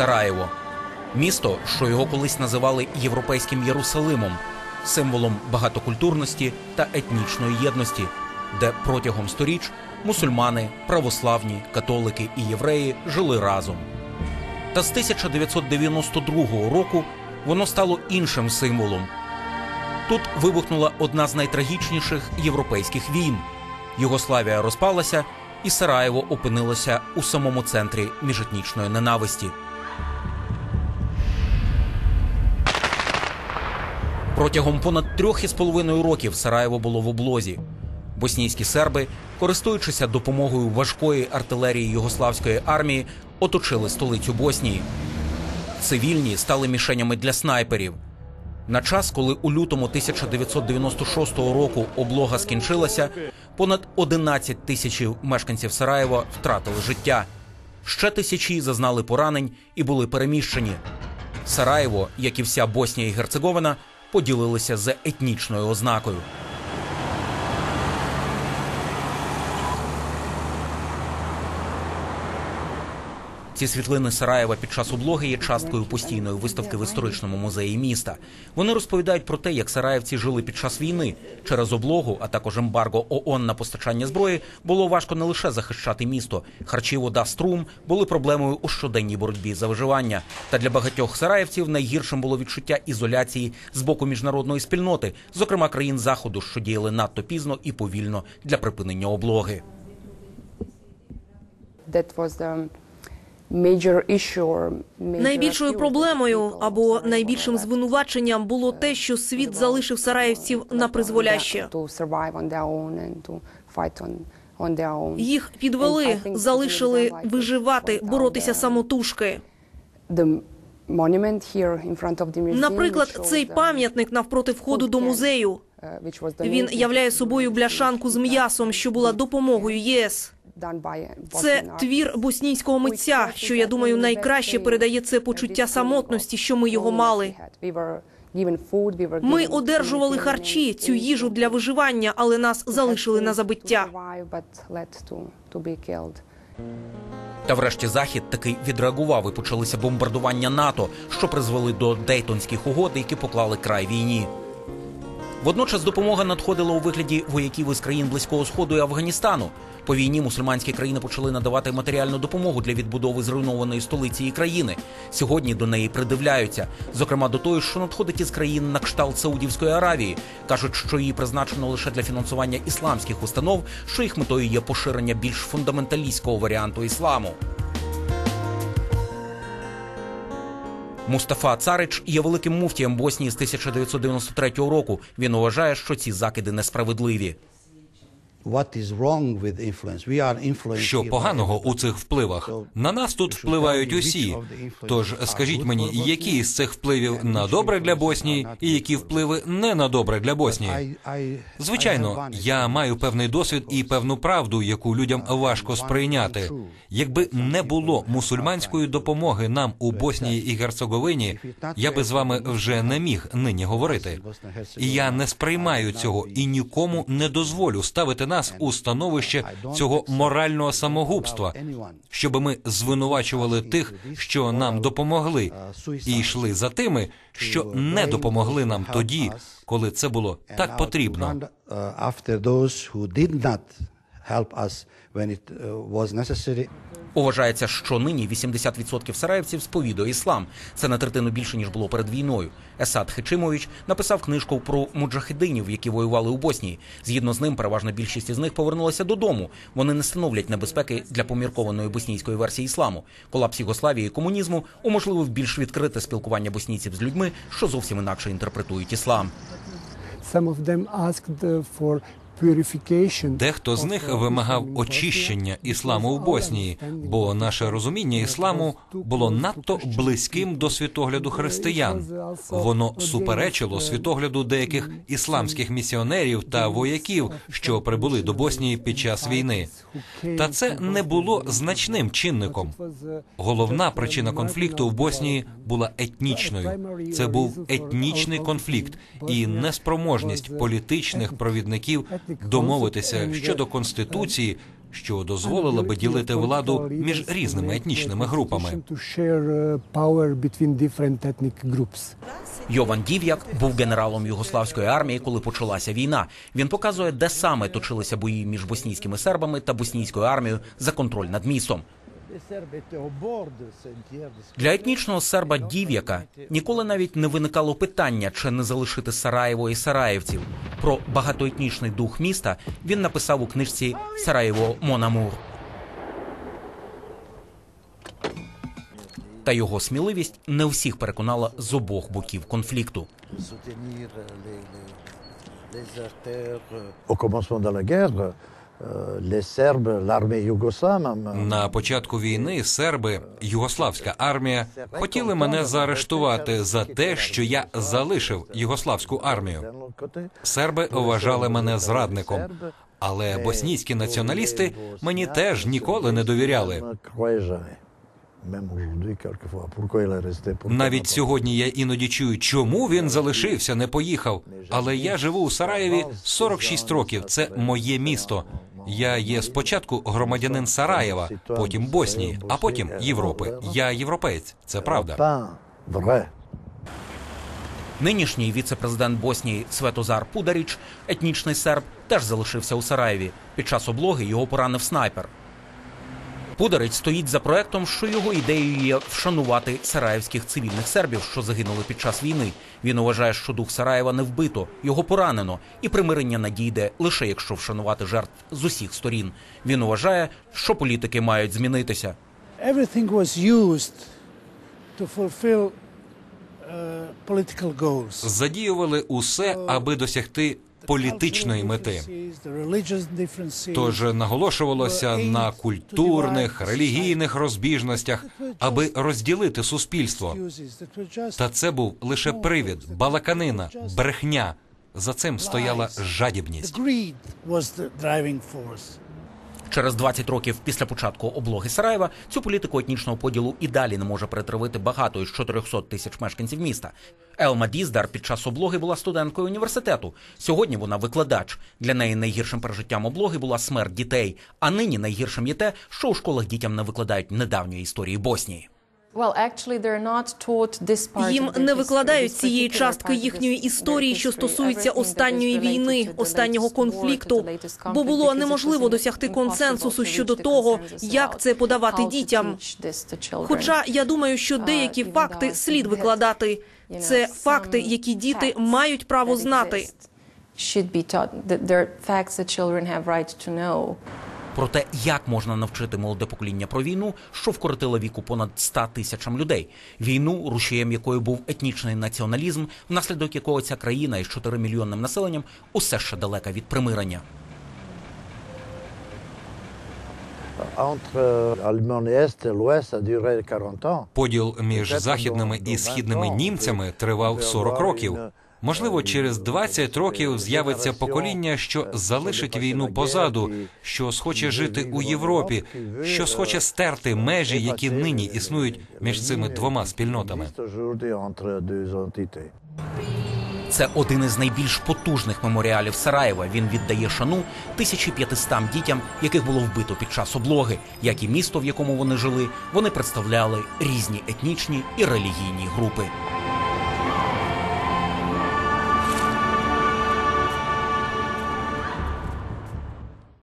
Сараєво. Місто, що його колись називали європейським Єрусалимом, символом багатокультурності та етнічної єдності, де протягом сторіч мусульмани, православні, католики і євреї жили разом. Та з 1992 року воно стало іншим символом. Тут вибухнула одна з найтрагічніших європейських війн. Югославія розпалася, і Сараєво опинилося у самому центрі міжетнічної ненависті. Протягом понад трьох із половиною років Сараєво було в облозі. Боснійські серби, користуючися допомогою важкої артилерії югославської армії, оточили столицю Боснії. Цивільні стали мішенями для снайперів. На час, коли у лютому 1996 року облога скінчилася, понад 11 тисяч мешканців Сараєва втратили життя. Ще тисячі зазнали поранень і були переміщені. Сараєво, як і вся Боснія і Герцеговина, поділилися за етнічною ознакою. Ці світлини Сараєва під час облоги є часткою постійної виставки в історичному музеї міста. Вони розповідають про те, як сараєвці жили під час війни. Через облогу, а також ембарго ООН на постачання зброї, було важко не лише захищати місто. Харчі, вода, струм були проблемою у щоденній боротьбі за виживання. Та для багатьох сараєвців найгіршим було відчуття ізоляції з боку міжнародної спільноти, зокрема країн заходу, що діяли надто пізно і повільно для припинення облоги. Найбільшою проблемою або найбільшим звинуваченням було те, що світ залишив сараївців на призволяще. Їх підвели, залишили виживати, боротися самотужки. Наприклад, цей пам'ятник навпроти входу до музею. The Він являє собою бляшанку з м'ясом, що була допомогою ЄС. Це твір боснійського митця, що я думаю найкраще передає це почуття самотності, що ми його мали. Ми одержували харчі, цю їжу для виживання, але нас залишили на забиття. Та врешті захід таки відреагував і почалися бомбардування НАТО, що призвели до Дейтонських угод, які поклали край війні. Водночас допомога надходила у вигляді вояків із країн близького сходу і Афганістану. По війні мусульманські країни почали надавати матеріальну допомогу для відбудови зруйнованої столиці і країни. Сьогодні до неї придивляються, зокрема до тої, що надходить із країн на кшталт Саудівської Аравії. кажуть, що її призначено лише для фінансування ісламських установ, що їх метою є поширення більш фундаменталістського варіанту ісламу. Мустафа Царич є великим муфтієм Боснії з 1993 року. Він вважає, що ці закиди несправедливі. Що поганого у цих впливах? На нас тут впливають усі. Тож скажіть мені, які із цих впливів на добре для Боснії, і які впливи не на добре для Боснії? Звичайно, я маю певний досвід і певну правду, яку людям важко сприйняти. Якби не було мусульманської допомоги нам у Боснії і Герцеговині, я би з вами вже не міг нині говорити. І я не сприймаю цього і нікому не дозволю ставити нас у становище цього морального самогубства, щоб ми звинувачували тих, що нам допомогли, і йшли за тими, що не допомогли нам тоді, коли це було так потрібно. Help us when it uh, was necessary. Вважається, що нині 80% сараївців сповідує іслам. Це на третину більше ніж було перед війною. Есад Хичимович написав книжку про муджахединів, які воювали у Боснії. Згідно з ним, переважна більшість із них повернулася додому. Вони не становлять небезпеки для поміркованої боснійської версії ісламу. Колапс Югославії і комунізму уможливив більш відкрите спілкування боснійців з людьми, що зовсім інакше інтерпретують іслам. Some of them asked uh, for. Дехто з них вимагав очищення ісламу в Боснії, бо наше розуміння ісламу було надто близьким до світогляду християн. Воно суперечило світогляду деяких ісламських місіонерів та вояків, що прибули до Боснії під час війни. Та це не було значним чинником. Головна причина конфлікту в Боснії була етнічною. Це був етнічний конфлікт і неспроможність політичних провідників домовитися щодо конституції що дозволила би ділити владу між різними етнічними групами. Йован Дів'як був генералом югославської армії, коли почалася війна. Він показує, де саме точилися бої між боснійськими сербами та боснійською армією за контроль над містом. Для етнічного серба Дів'яка ніколи навіть не виникало питання, чи не залишити Сараєво і сараївців. Про багатоетнічний дух міста він написав у книжці Сараєво Монамур. Та його сміливість не всіх переконала з обох боків конфлікту. Au commencement l'armée На початку війни серби, югославська армія, хотіли мене заарештувати за те, що я залишив югославську армію. Серби вважали мене зрадником, але боснійські націоналісти мені теж ніколи не довіряли. Навіть сьогодні я іноді чую, чому він залишився, не поїхав. Але я живу у Сараєві 46 років. Це моє місто. Я є спочатку громадянин Сараєва, потім Боснії, а потім Європи. Я європеєць. Це правда. Pas. Нинішній віце-президент Боснії Светозар Пударіч, етнічний серб, теж залишився у Сараєві. Під час облоги його поранив снайпер. Пударич стоїть за проектом, що його ідеєю є вшанувати сараївських цивільних сербів, що загинули під час війни. Він вважає, що дух Сараєва не вбито, його поранено, і примирення надійде лише якщо вшанувати жертв з усіх сторін. Він вважає, що політики мають змінитися. everything was used to fulfill uh, political goals. Задіювали усе, аби досягти політичної мети. Тож наголошувалося на культурних, релігійних розбіжностях, аби розділити суспільство. Та це був лише привід, балаканина, брехня. За цим стояла жадібність. Через 20 років після початку облоги Сараєва цю політику етнічного поділу і далі не може перетравити багато із 400 тисяч мешканців міста. Елма Діздар під час облоги була студенткою університету. Сьогодні вона викладач. Для неї найгіршим пережиттям облоги була смерть дітей. А нині найгіршим є те, що у школах дітям не викладають недавньої історії Боснії. Їм не викладають цієї частки їхньої історії, що стосується останньої війни, останнього конфлікту, бо було неможливо досягти консенсусу щодо того, як це подавати дітям. Хоча я думаю, що деякі факти слід викладати. Це факти, які діти мають право знати. Про те, як можна навчити молоде покоління про війну, що вкоротила віку понад 100 тисячам людей. Війну, рушієм якої був етнічний націоналізм, внаслідок якого ця країна із 4 мільйонним населенням усе ще далека від примирення. Euh, l'Allemagne Est et l'Ouest, ça a duré 40 ans. Поділ між західними і східними німцями тривав 40 років. Можливо, через 20 років з'явиться покоління, що залишить війну позаду, що схоче жити у Європі, що схоче стерти межі, які нині існують між цими двома спільнотами. Це один із найбільш потужних меморіалів Сараєва. Він віддає шану 1500 дітям, яких було вбито під час облоги. Як і місто, в якому вони жили, вони представляли різні етнічні і релігійні групи.